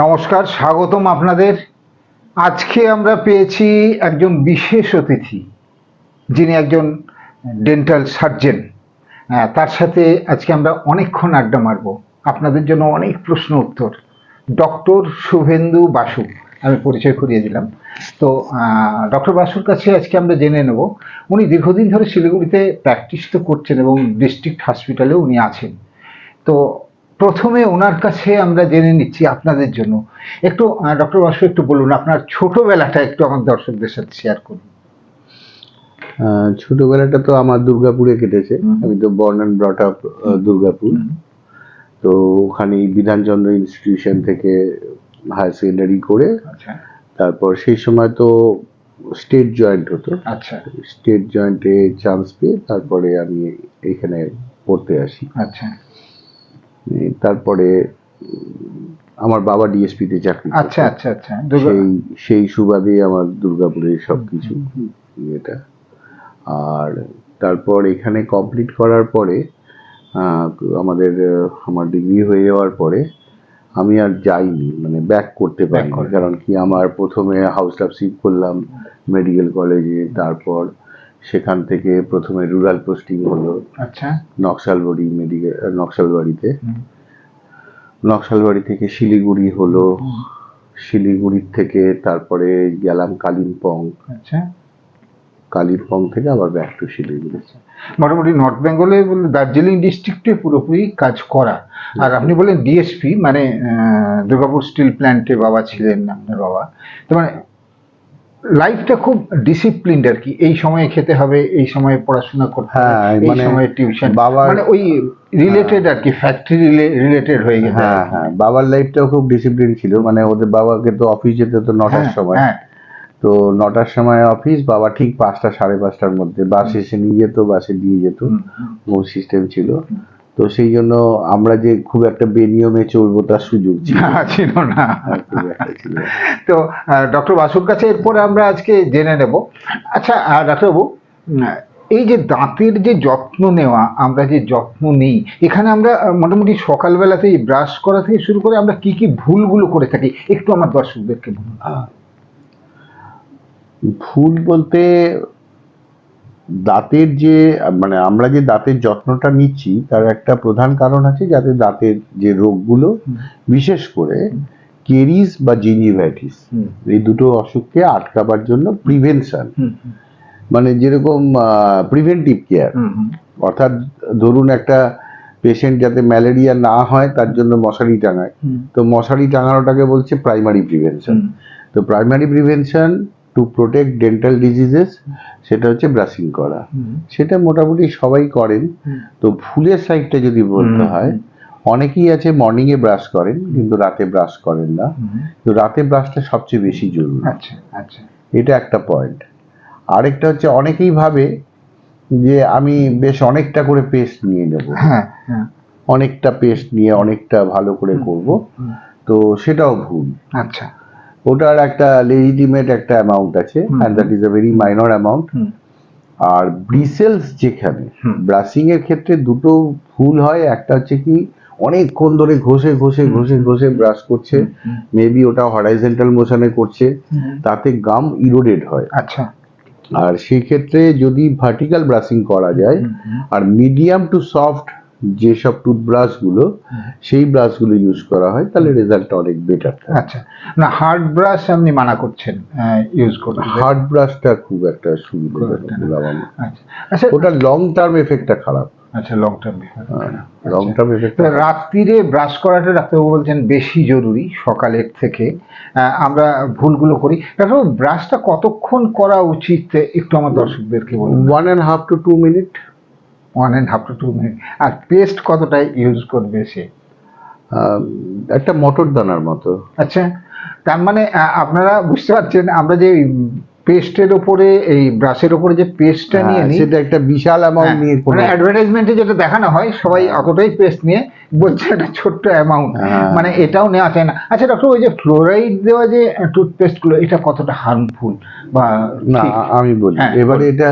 নমস্কার, স্বাগতম আপনাদের। আজকে আমরা পেয়েছি একজন বিশেষ অতিথি, যিনি একজন ডেন্টাল সার্জেন তার সাথে আজকে আমরা অনেকক্ষণ আড্ডা মারব। আপনাদের জন্য অনেক প্রশ্ন উত্তর। ডক্টর শুভেন্দু বাসু, আমি পরিচয় করিয়ে দিলাম। তো ডক্টর বাসুর কাছে আজকে আমরা জেনে নেব, উনি দীর্ঘদিন ধরে শিলিগুড়িতে প্র্যাকটিস তো করছেন এবং ডিস্ট্রিক্ট হসপিটালেও উনি আছেন। তো প্রথমে ওনার কাছে আমরা জেনে নিচ্ছি আপনাদের জন্য। একটু ডক্টর বাসু একটু বলুন আপনার ছোটবেলাটা একটু আমার দর্শকদের সাথে শেয়ার করুন। ছোটবেলাটা তো আমার দুর্গাপুরে কেটেছে। আমি তো born and brought up Durgapur. তো ওখানে বিধানচন্দ্র ইনস্টিটিউশন থেকে হায়ার সেকেন্ডারি করে আচ্ছা। তারপর সেই সময় তো স্টেট জয়েন্ট হতো। আচ্ছা। স্টেট জয়েন্টে চান্স পেয়ে তারপরে আমি এখানে পড়তে আসি। আচ্ছা। তারপরে আমার বাবা ডিএসপিতে চাকরি। আচ্ছা আচ্ছা আচ্ছা। সেই সেই সুবাদে আমার দুর্গাপুরের সব কিছু এটা। আর তারপর এখানে কমপ্লিট করার পরে আমাদের আমার ডিগ্রি হয়ে যাওয়ার পরে আমি আর যাইনি মানে ব্যাক করতে পারি করেনি। কারণ কি আমার প্রথমে হাউস শিফট করলাম মেডিকেল কলেজে তারপর সেখান থেকে প্রথমে রুরাল পোস্টিং হলো আচ্ছা। নকশালবাড়ি মেডিকেল নকশালবাড়িতে। নকশালবাড়ি থেকে শিলিগুড়ি হলো। শিলিগুড়ির থেকে তারপরে গেলাম কালিম্পং। আচ্ছা। কালিম্পং থেকে আবার ব্যাক টু শিলিগুড়ি। মোটামুটি নর্থ বেঙ্গলে দার্জিলিং ডিস্ট্রিক্টে পুরোপুরি কাজ করা। আর আপনি বলেন ডিএসপি মানে দুর্গাপুর স্টিল প্ল্যান্টে বাবা ছিলেন আপনার বাবা। তো মানে লাইফটা খুব ডিসিপ্লিনড আর কি। এই সময়ে খেতে হবে এই সময়ে পড়াশোনা করতে হবে হ্যাঁ, এই মানে সময়ে টিউশন বাবার- মানে ওই রিলেটেড আর কি ফ্যাক্টরি রিলেটেড হয়ে গেছে হ্যাঁ হ্যাঁ বাবার লাইফটাও খুব ডিসিপ্লিন ছিল। মানে ওদের বাবাকে তো অফিস যেতে তো নটার হ্যাঁ, সময়। হ্যাঁ। তো নটার সময় অফিস বাবা ঠিক পাঁচটা সাড়ে পাঁচটার মধ্যে বাস এসে নিয়ে যেত বাসে দিয়ে যেত। সিস্টেম ছিল। তো সেই জন্য আমরা যে খুব একটা বেনিয়মে চলবো তার সুযোগ ছিল। না। তো ডক্টর বাসুর কাছে এরপরে আমরা আজকে জেনে নেব। আচ্ছা ডাক্তারবাবু এই যে দাঁতের যে যত্ন নেওয়া আমরা যে যত্ন নিই এখানে আমরা মোটামুটি সকালবেলাতেই ব্রাশ করা থেকে শুরু করে আমরা কি কি ভুলগুলো করে থাকি একটু আমার দর্শকদেরকে বলুন। ভুল বলতে দাঁতের যে মানে আমরা যে দাঁতের যত্নটা নিচ্ছি তার একটা প্রধান কারণ আছে যাতে দাঁতের যে রোগগুলো বিশেষ করে কেরিস বা জিঞ্জিভাইটিস এই দুটো অসুখকে আটকাবার জন্য প্রিভেনশন। মানে যেরকম প্রিভেন্টিভ কেয়ার। অর্থাৎ ধরুন একটা পেশেন্ট যাতে ম্যালেরিয়া না হয় তার জন্য মশারি টাঙায়। তো মশারি টাঙানোটাকে বলছে প্রাইমারি প্রিভেনশন। তো primary prevention to protect dental diseases সেটা হচ্ছে ব্রাশিং করা। সেটা মোটামুটি সবাই করেন। তো ভুলের সাইডটা যদি বলতে হয় অনেকেই আছে মর্নিং এ ব্রাশ করেন কিন্তু রাতে ব্রাশ করেন না। তো রাতে ব্রাশটা সবচেয়ে বেশি জরুরি। আচ্ছা আচ্ছা। এটা একটা পয়েন্ট আরেকটা হচ্ছে অনেকেই ভাবে যে আমি বেশ অনেকটা করে পেস্ট নিয়ে নেব। হ্যাঁ হ্যাঁ। অনেকটা পেস্ট নিয়ে অনেকটা ভালো করে করব। তো সেটাও ভুল। আচ্ছা। ওটার একটা লেজিটিমেট একটা অ্যামাউন্ট আছে and that is a very minor amount R bristles যেখানে। ব্রাশিং এর ক্ষেত্রে দুটো ভুল হয়। একটা হচ্ছে কি অনেকক্ষণ ধরে ঘষে ঘষে ঘষে ঘষে ব্রাশ করছে। মেবি ওটা হরাইজেন্টাল মোশনে করছে। তাতে গাম ইরোডেড হয়। আচ্ছা। আর সেই ক্ষেত্রে যদি ভার্টিক্যাল ব্রাশিং করা যায় আর মিডিয়াম টু সফট যেসব টুথব্রাশগুলো সেই ব্রাশগুলো ইউজ করা হয় তাহলে রেজাল্টটা অনেক বেটার থাকে। আচ্ছা। না হার্ড ব্রাশ আপনি মানা করছেন ইউজ করতে। হার্ড ব্রাশটা খুব একটা। বললাম আচ্ছা। আচ্ছা। ওটা লং টার্ম এফেক্টটা খারাপ। আচ্ছা long term long term effect রাত্রিরে ব্রাশ করাটা ডাক্তারবাবু বলছেন বেশি জরুরি সকালের থেকে। আমরা ভুলগুলো করি। ডাক্তারবাবু ব্রাশটা কতক্ষণ করা উচিত? একটু আমার দর্শকদেরকে বলুন। One and half to two minute one and half to two minute R paste কতটা ইউজ করবে সে? একটা মটর দানার মতো। আচ্ছা তার মানে আপনারা বুঝতে পারছেন আমরা যে পেস্টের ওপরে এই ব্রাশের ওপরে যে পেস্টটা নিয়ে হ্যাঁ, নিই সেটা একটা বিশাল অ্যামাউন্ট নিয়ে কোনো মানে অ্যাডভার্টাইজমেন্টে যেটা দেখানো হয় সবাই অতটাই পেস্ট নিয়ে বলছে একটা ছোট্ট অ্যামাউন্ট হ্যাঁ। মানে এটাও নেওয়া যায় না। আচ্ছা ডক্টর ওই যে ফ্লোরাইড দেওয়া যে টুথপেস্টগুলো এটা কতটা হার্মফুল বা না আমি বলি হ্যাঁ, এবারে এটা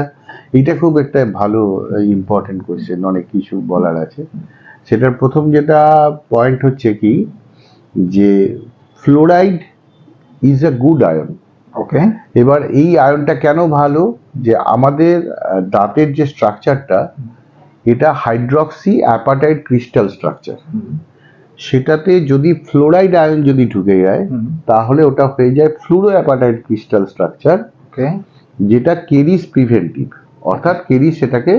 এটা খুব একটা ভালো ইম্পর্টেন্ট কোয়েশ্চেন অনেক কিছু বলার আছে। সেটার প্রথম যেটা পয়েন্ট হচ্ছে কি যে fluoride is a good ion okay এবার এই আয়নটা কেন ভালো? যে আমাদের দাঁতের যে স্ট্রাকচারটা এটা হাইড্রক্সি অ্যাপাটাইট ক্রিস্টাল স্ট্রাকচার সেটাতে যদি ফ্লোরাইড আয়ন যদি ঢুকে যায় তাহলে ওটা হয়ে যায় fluoro apatite crystal structure okay যেটা কেরিস প্রিভেন্টিভ অর্থাৎ কেরিস সেটাকে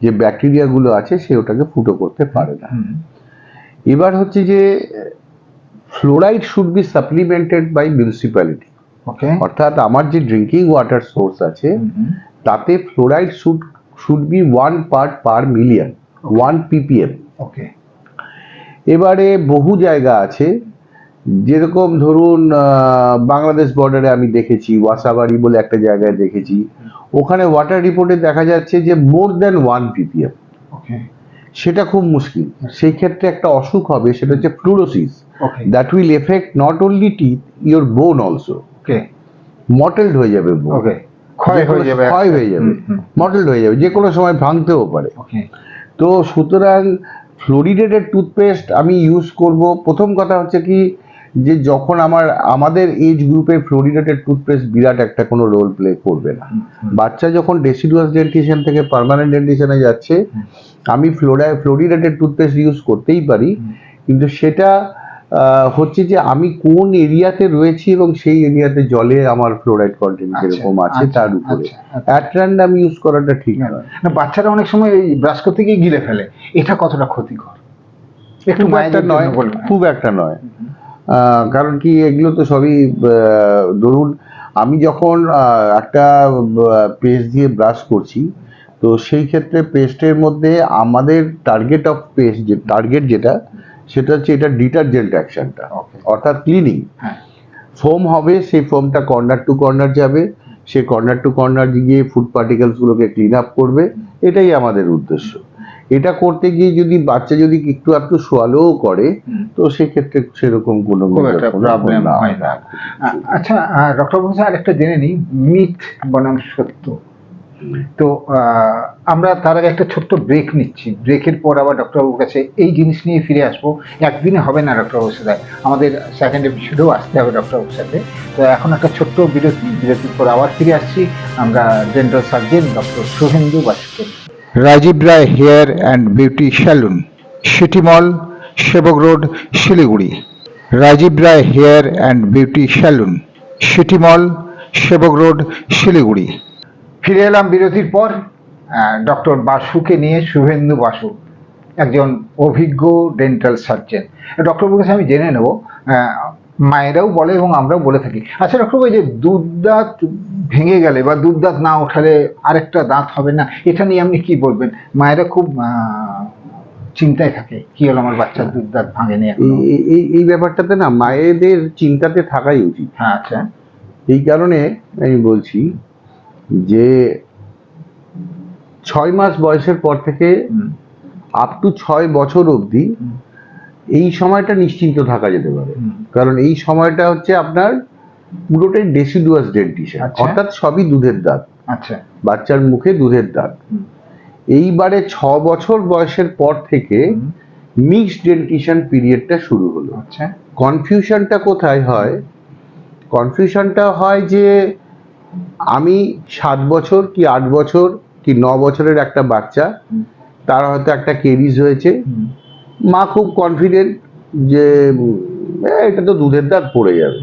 যে ব্যাকটেরিয়াগুলো আছে সে ওটাকে ফুটো করতে পারে না। এবার হচ্ছে যে fluoride should be supplemented by municipality অর্থাৎ আমার যে ড্রিঙ্কিং ওয়াটার সোর্স আছে তাতে fluoride should should be one part per million one PPM okay এবারে বহু জায়গা আছে যেরকম ধরুন বাংলাদেশ বর্ডারে আমি দেখেছি ওয়াসাবাড়ি বলে একটা জায়গায় দেখেছি। ওখানে ওয়াটার রিপোর্টে দেখা যাচ্ছে যে more than one PPM okay সেটা খুব মুশকিল। সেই ক্ষেত্রে একটা অসুখ হবে সেটা হচ্ছে fluorosis okay that will effect not only teeth your bone also okay mottled হয়ে যাবে বোন ওকে ক্ষয় হয়ে যাবে। ক্ষয় হয়ে যাবে। মটেলড হয়ে যাবে। যে কোনো সময় ভাঙতেও পারে। ওকে তো সুতরাং ফ্লোরিডেটেড টুথপেস্ট আমি ইউজ করব। প্রথম কথা হচ্ছে কি যে যখন আমার আমাদের এজ গ্রুপে ফ্লোরিডেটেড টুথপেস্ট বিরাট একটা কোনো রোল প্লে করবে না। বাচ্চা যখন ডেসিডুয়াস ডেন্টিশন থেকে পার্মানেন্ট ডেন্টিশনে যাচ্ছে আমি ফ্লোরাই ফ্লোরিডেটেড টুথপেস্ট ইউজ করতেই পারি কিন্তু সেটা হচ্ছে যে আমি কোন এরিয়াতে রয়েছি এবং সেই এরিয়াতে জলে আমার ফ্লোরাইড কন্টেন্ট কীরকম আছে আচ্ছা, তার উপরে। অ্যাট র্যান্ডাম ইউজ করাটা ঠিক না বাচ্চারা অনেক সময় এই ব্রাশ করতে গিয়ে গিলে ফেলে। এটা কতটা ক্ষতিকর? একটু খুব একটা নয় খুব একটা নয়। কারণ কি এগুলো তো সবই ধরুন আমি যখন একটা পেস্ট দিয়ে ব্রাশ করছি তো সেই ক্ষেত্রে পেস্টের মধ্যে আমাদের টার্গেট অফ পেস্ট যে টার্গেট যেটা সেটা হচ্ছে এটা ডিটারজেন্ট অ্যাকশনটা অর্থাৎ ক্লিনিং হ্যাঁ। ফোম হবে সেই ফোমটা কর্নার টু কর্নার যাবে সে কর্নার টু কর্নার গিয়ে ফুড পার্টিকেলসগুলোকে ক্লিন আপ করবে এটাই আমাদের উদ্দেশ্য। এটা করতে গিয়ে যদি বাচ্চা যদি একটু একটু সোয়ালোও করে। তো সেক্ষেত্রে সেরকম কোনো প্রবলেম হয় না। আচ্ছা ডক্টর বলছে আরেকটা জেনে নিই মিথ বনাম সত্য। তো আমরা তার আগে একটা ছোট্ট ব্রেক নিচ্ছি। ব্রেকের পর আবার ডক্টরবাবুর কাছে এই জিনিস নিয়ে ফিরে আসব। একদিনে হবে না ডক্টরবাবুর সাথে। আমাদের সেকেন্ড এপিসোডেও আসতে হবে ডক্টরবাবুর সাথে। তো এখন একটা ছোট্ট বিরতি। বিরতির পর আবার ফিরে আসছি। আমরা dental surgeon doctor Shubhendu বাসুকের Rajib Roy hair and beauty salon, city mall, Sevoke road, Siliguri. Rajib Roy hair and beauty salon, city mall, Sevoke road, Siliguri. ফিরে এলাম বিরতির পর ডক্টর বাসুকে নিয়ে শুভেন্দু বাসু, একজন অভিজ্ঞ ডেন্টাল সার্জন ডক্টর কাছে আমি জেনে নেব মায়েরাও বলে এবং আমরাও বলে থাকি। আচ্ছা ডক্টর এই যে দুধ দাঁত ভেঙে গেলে বা দুধ দাঁত না ওঠালে আরেকটা দাঁত হবে না এটা নিয়ে আপনি কি বলবেন? মায়েরা খুব চিন্তায় থাকে কি হলো আমার বাচ্চার দুধ দাঁত ভাঙেনি এই- এই এই ব্যাপারটাতে না মায়েদের চিন্তাতে থাকাই উচিত। হ্যাঁ আচ্ছা। এই কারণে আমি বলছি যে ছয় মাস বয়সের পর থেকে আপ টু ছয় বছর অবধি এই সময়টা নিশ্চিন্ত থাকা যেতে পারে। কারণ এই সময়টা হচ্ছে আপনার পুরোটাই ডেসিডুয়াস ডেন্টিশন। অর্থাৎ সবই দুধের দাঁত। আচ্ছা। বাচ্চার মুখে দুধের দাঁত। এইবারে ছ বছর বয়সের পর থেকে মিক্সড ডেন্টিশন পিরিয়ডটা শুরু হলো। আচ্ছা। কনফিউশনটা কোথায় হয়? কনফিউশনটা হয় যে আমি সাত বছর কি আট বছর কি ন বছরের একটা বাচ্চা তার হয়তো একটা কেরিজ হয়েছে। মা খুব কনফিডেন্ট যে এটা তো দুধের দাঁত পড়ে যাবে।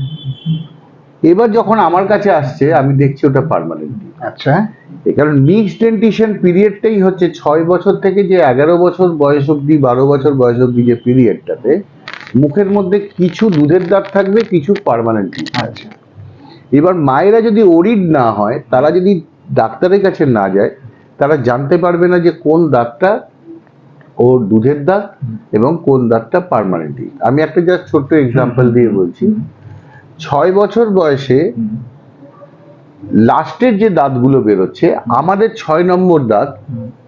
এবার যখন আমার কাছে আসছে আমি দেখছি ওটা পার্মানেন্ট আচ্ছা। কারণ মিক্সড ডেন্টিশন পিরিয়ডটাই হচ্ছে ছয় বছর থেকে যে এগারো বছর বয়স অবধি বারো বছর বয়স অবধি যে পিরিয়ডটাতে মুখের মধ্যে কিছু দুধের দাঁত থাকবে কিছু পার্মানেন্ট আচ্ছা। এবার মায়েরা যদি ওরিড না হয় তারা যদি ডাক্তারের কাছে না যায় তারা জানতে পারবে না যে কোন দাঁতটা ওর দুধের দাঁত এবং কোন দাঁতটা পার্মানেন্ট আমি একটা জাস্ট ছোট্ট এক্সাম্পল দিয়ে বলছি। ছয় বছর বয়সে লাস্টের যে দাঁতগুলো বেরোচ্ছে আমাদের ছয় নম্বর দাঁত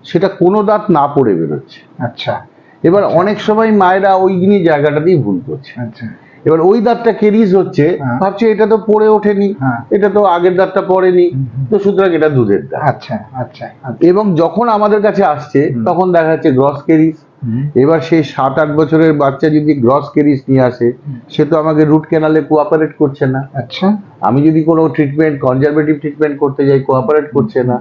সেটা কোনো দাঁত না পড়ে বেরোচ্ছে। আচ্ছা। এবার অনেক সময় মায়েরা ওই জায়গাটাতেই ভুল করছে। আচ্ছা। এবার ওই দাঁতটা কেরিজ হচ্ছে হ্যাঁ। ভাবছে এটা তো পড়ে ওঠেনি হ্যাঁ। এটা তো আগের দাঁতটা পড়েনি তো সুতরাং এটা দুধের দাঁত। আচ্ছা আচ্ছা আচ্ছা। এবং যখন আমাদের কাছে আসছে তখন দেখা যাচ্ছে গ্রস কেরিজ। এবার সেই সাত আট বছরের বাচ্চা যদি গ্রস কেরিজ নিয়ে আসে সে তো আমাকে রুট ক্যানালে কোঅপারেট করছে না। আচ্ছা। আমি যদি কোনো ট্রিটমেন্ট কনজারভেটিভ ট্রিটমেন্ট করতে যাই কোঅপারেট করছে না।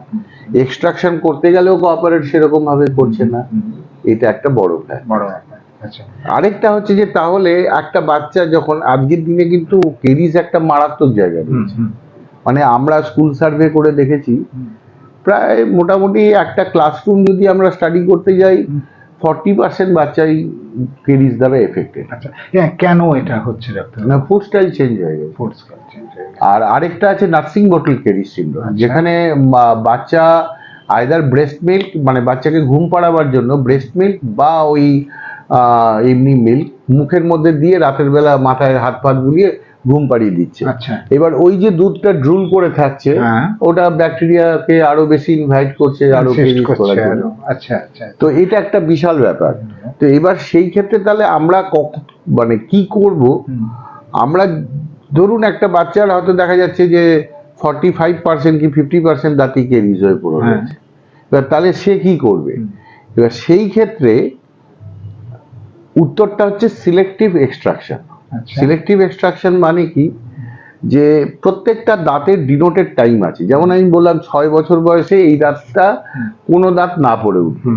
এক্সট্রাকশন করতে গেলেও কোঅপারেট সেরকম ভাবে করছে না। এটা একটা বড় ব্যাপার। আরেকটা হচ্ছে যে তাহলে একটা বাচ্চা যখন আজকের দিনে কিন্তু কেরিস একটা মারাত্মক জায়গা রয়েছে। মানে আমরা স্কুল সার্ভে করে দেখেছি প্রায় মোটামুটি একটা ক্লাসরুম যদি আমরা স্টাডি করতে যাই। ফর্টি পার্সেন্ট বাচ্চাই কেরিস দ্বারা এফেক্টেড। আচ্ছা হ্যাঁ, কেন এটা হচ্ছে ডাক্তার? না ফুড স্টাইল চেঞ্জ হয়ে গেছে। ফুড স্টাইল চেঞ্জ হয়ে গেছে। আর আরেকটা আছে নার্সিং বটল কেরিস সিন্ড্রোম আচ্ছা। যেখানে বাচ্চা আইদার ব্রেস্ট মিল্ক মানে বাচ্চাকে ঘুম পাড়াবার জন্য ব্রেস্ট মিল্ক বা ওই এমনি মিল্ক মুখের মধ্যে দিয়ে রাতের বেলা মাথায় হাত পাত বুলিয়ে ঘুম পাড়িয়ে দিচ্ছে। আচ্ছা। এবার ওই যে দুধটা ড্রুল করে থাকছে হ্যাঁ। ওটা ব্যাকটেরিয়াকে আরও বেশি ইনভাইট করছে আরও। আচ্ছা আচ্ছা তো এটা একটা বিশাল ব্যাপার। তো এবার সেই ক্ষেত্রে তাহলে আমরা মানে কি করব? আমরা ধরুন একটা বাচ্চার হয়তো দেখা যাচ্ছে যে ফর্টি ফাইভ পার্সেন্ট কি ফিফটি পার্সেন্ট দাঁতি কেরিজ হয়ে পড়ে হ্যাঁ। এবার তাহলে সে কি করবে? এবার সেই ক্ষেত্রে উত্তরটা হচ্ছে সিলেক্টিভ এক্সট্রাকশন সিলেক্টিভ এক্সট্রাকশন মানে কি? যে প্রত্যেকটা দাঁতের ডিনোটেড টাইম আছে। যেমন আমি বললাম ছয় বছর বয়সে এই দাঁতটা কোনো দাঁত না পড়ে উঠবে।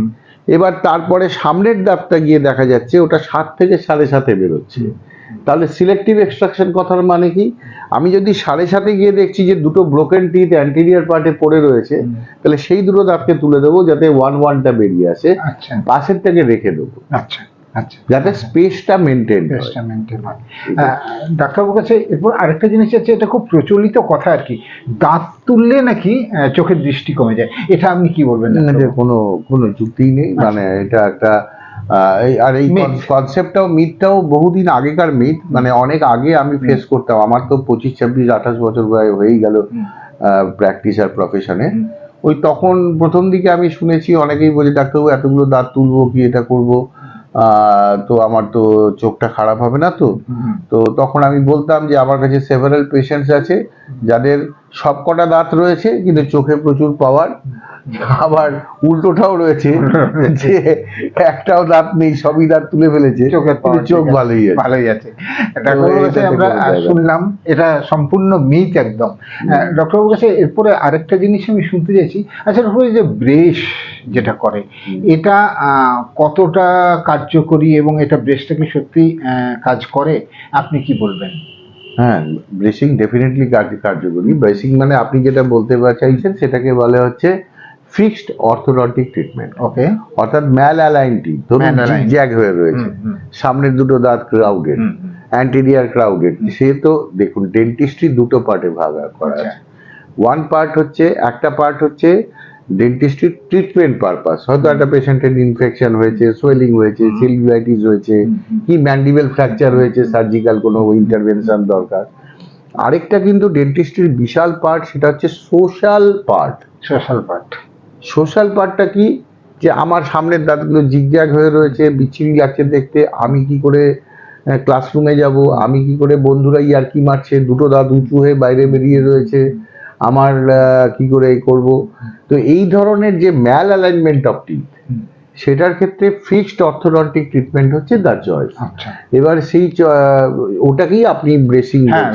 এবার তারপরে সামনের দাঁতটা গিয়ে দেখা যাচ্ছে ওটা সাত থেকে সাড়ে সাথে বেরোচ্ছে। তাহলে সিলেক্টিভ এক্সট্রাকশন কথার মানে কি? আমি যদি সাড়ে সাথে গিয়ে দেখছি যে দুটো ব্রোকেন টিথ অ্যান্টেরিয়ার পার্টে পড়ে রয়েছে তাহলে সেই দুটো দাঁতকে তুলে দেবো যাতে ওয়ান ওয়ানটা বেরিয়ে আসে। আচ্ছা। পাশের থেকে রেখে দেবো। আচ্ছা। যাতে স্পেসটা মেনটেন বেশটা মেনটেন হয়। ডাক্তারবাবুর কাছে এরপর আরেকটা জিনিস আছে এটা খুব প্রচলিত কথা আর কি। দাঁত তুললে নাকি চোখের দৃষ্টি কমে যায়। এটা আপনি কি বলবেন এতে ডাক্তারবাবু? কোনো কোনো যুক্তি নেই। মানে এটা একটা আর এই. কনসেপ্টটাও মিথটাও বহুদিন আগেকার মিথ মানে অনেক আগে আমি ফেস করতাম। আমার তো পঁচিশ ছাব্বিশ আঠাশ বছর বয়স হয়েই গেল। প্র্যাকটিস আর প্রফেশনে ওই তখন প্রথম দিকে আমি শুনেছি অনেকেই বলে ডাক্তারবাবু এতগুলো দাঁত তুলবো কি এটা করব? তো আমার তো চোখটা খারাপ হবে না তো। তো তখন আমি বলতাম যে আমার কাছে সেভারাল পেশেন্টস আছে যাদের সবকটা দাঁত রয়েছে কিন্তু চোখে প্রচুর পাওয়ার আবার উল্টোটাও রয়েছে যে একটাও দাঁত নেই সবই দাঁত তুলে ফেলেছে চোখ ভালোই আছে। ভালোই আছে। আমরা। শুনলাম এটা সম্পূর্ণ মিথ একদম। ডক্টরবাবুর কাছে এরপরে আরেকটা জিনিস আমি শুনতে চাইছি। আচ্ছা ডক্টর যে ব্রেশ যেটা করে এটা আহ, কতটা কার্যকরী এবং এটা ব্রেশটা কি সত্যি আহ, কাজ করে? আপনি কি বলবেন? হ্যাঁ ব্রেসিং ডেফিনেটলি কার্যকরী। ব্রেসিং মানে আপনি যেটা বলতে চাইছেন সেটাকে বলে হচ্ছে ফিক্সড অর্থোডন্টিক ট্রিটমেন্ট ওকে অর্থাৎ ম্যাল অ্যালাইনটি ধরুন. জ্যাগ হয়ে রয়েছে। সামনের দুটো দাঁত ক্রাউডেড অ্যান্টেরিয়ার ক্রাউডেড সে তো দেখুন ডেন্টিস্ট্রি দুটো পার্টে ভাগ করা আচ্ছা। আছে। ওয়ান পার্ট হচ্ছে একটা পার্ট হচ্ছে ডেন্টিস্ট্রি ট্রিটমেন্ট পারপাস হয়তো একটা পেশেন্টের ইনফেকশন হয়েছে সোয়েলিং হয়েছে সিলভিয়াইটিস হয়েছে কি ম্যান্ডিবেল ফ্র্যাকচার হয়েছে সার্জিক্যাল কোনো ইন্টারভেনশন দরকার। আরেকটা কিন্তু ডেন্টিস্ট্রির বিশাল পার্ট সেটা হচ্ছে social part social part social পার্টটা কি? যে আমার সামনের দাঁতগুলো জিগজ্যাগ হয়ে রয়েছে বিচ্ছিরি লাগছে দেখতে আমি কি করে ক্লাসরুমে যাব আমি কি করে বন্ধুরা ইয়ার্কি মারছে দুটো দাঁত উঁচু হয়ে বাইরে বেরিয়ে রয়েছে আমার কি করে করব? তো এই ধরনের যে ম্যাল অ্যালাইনমেন্ট অফ টিথ সেটার ক্ষেত্রে ফিক্সড অর্থোডন্টিক ট্রিটমেন্ট হচ্ছে দ্য চয়েস আচ্ছা। এবার সেই ওটাকেই আপনি ব্রেসিং হ্যাঁ,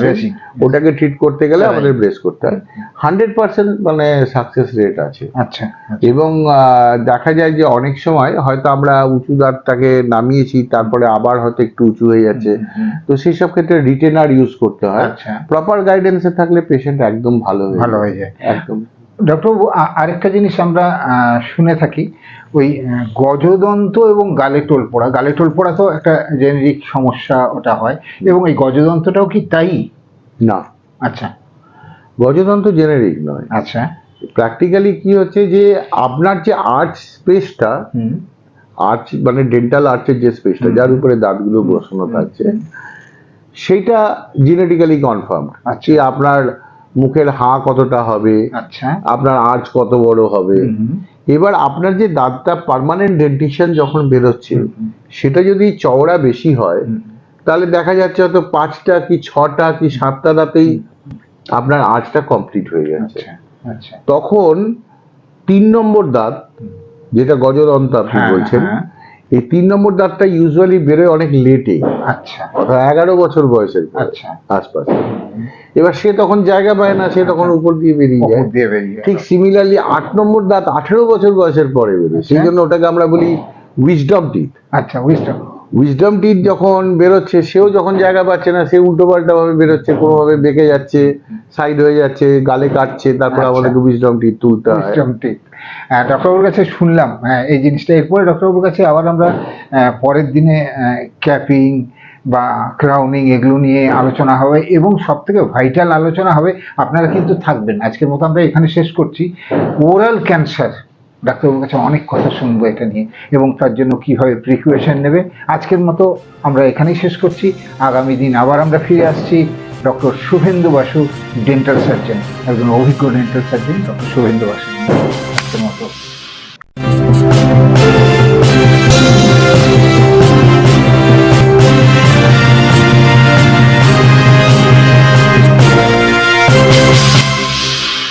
ওটাকে ট্রিট করতে গেলে আমাদের ব্রেস করতে হয়। হান্ড্রেড পার্সেন্ট মানে সাকসেস রেট আছে। আচ্ছা এবং আহ, দেখা যায় যে অনেক সময় হয়তো আমরা উঁচু দাঁতটাকে নামিয়েছি তারপরে আবার হয়তো একটু উঁচু হয়ে যাচ্ছে। তো সেই সব ক্ষেত্রে রিটেনার ইউজ করতে হয়। আচ্ছা। প্রপার গাইডেন্সে থাকলে পেশেন্ট একদম ভালো হয়ে ভালো হয়ে যায়। একদম। ডক্টরবাবু আরেকটা জিনিস আমরা শুনে থাকি ওই গজদন্ত এবং গালে টোল পড়া। গালে টোল পড়া তো একটা জেনেরিক সমস্যা ওটা হয়। এবং এই গজদন্তটাও কি তাই? না। আচ্ছা। গজদন্ত জেনেরিক নয়। আচ্ছা। প্র্যাকটিক্যালি কি হচ্ছে যে আপনার যে আর্চ স্পেসটা আর্চ মানে ডেন্টাল আর্চের যে স্পেসটা যার উপরে দাঁতগুলো বসানো থাকছে সেইটা জেনেটিক্যালি কনফার্ম আচ্ছা। আপনার মুখের হাঁ কতটা হবে? আচ্ছা। আপনার আর্চ কত বড় হবে? এবার আপনার যে দাঁতটা পার্মানেন্ট ডেন্টিশন যখন বেরোচ্ছে সেটা যদি চওড়া বেশি হয় তাহলে দেখা যাচ্ছে হয়তো পাঁচটা কি ছটা কি সাতটা দাঁতেই আপনার আঁচটা কমপ্লিট হয়ে যাচ্ছে। আচ্ছা আচ্ছা। তখন তিন নম্বর দাঁত যেটা গজদন্ত আপনি হ্যাঁ, বলছেন হ্যাঁ। এই তিন নম্বর দাঁতটা ইউজুয়ালি বেরোয় অনেক লেটে আচ্ছা। এগারো বছর বয়সের আচ্ছা। আশপাশে। এবার সে তখন জায়গা পায় না সে তখন উপর দিয়ে বেরিয়ে যায়। ঠিক সিমিলারলি আট নম্বর দাঁত আঠেরো বছর বয়সের পরে বেরোয়। সেই আচ্ছা। জন্য ওটাকে আমরা বলি উইজডম টিথ আচ্ছা উইস্টম উইজডম টিথ যখন বেরোচ্ছে সেও যখন জায়গা পাচ্ছে না সে উল্টো পাল্টা ভাবে বেরোচ্ছে কোনোভাবে বেঁকে যাচ্ছে সাইড হয়ে যাচ্ছে গালে কাটছে তারপর আচ্ছা। আমাদেরকে উইজডম টিথ তুলতে হয়। উইস্টম ঠিক ডক্টরবাবুর কাছে শুনলাম হ্যাঁ, এই জিনিসটা। এরপরে ডক্টরবাবুর কাছে আবার আমরা পরের দিনে ক্যাপিং বা ক্রাউনিং এগুলো নিয়ে আলোচনা হবে এবং সব থেকে ভাইটাল আলোচনা হবে। আপনারা কিন্তু থাকবেন। আজকের মতো আমরা এখানে শেষ করছি। ওরাল ক্যান্সার ডাক্তারবাবুর কাছে অনেক কথা শুনব এটা নিয়ে, এবং তার জন্য কীভাবে প্রিকুয়েশন নেবে। আজকের মতো আমরা এখানেই শেষ করছি। আগামী দিন আবার আমরা ফিরে আসছি doctor Shubhendu Basu dental surgeon একজন অভিজ্ঞ dental surgeon doctor Shubhendu Basu. মতো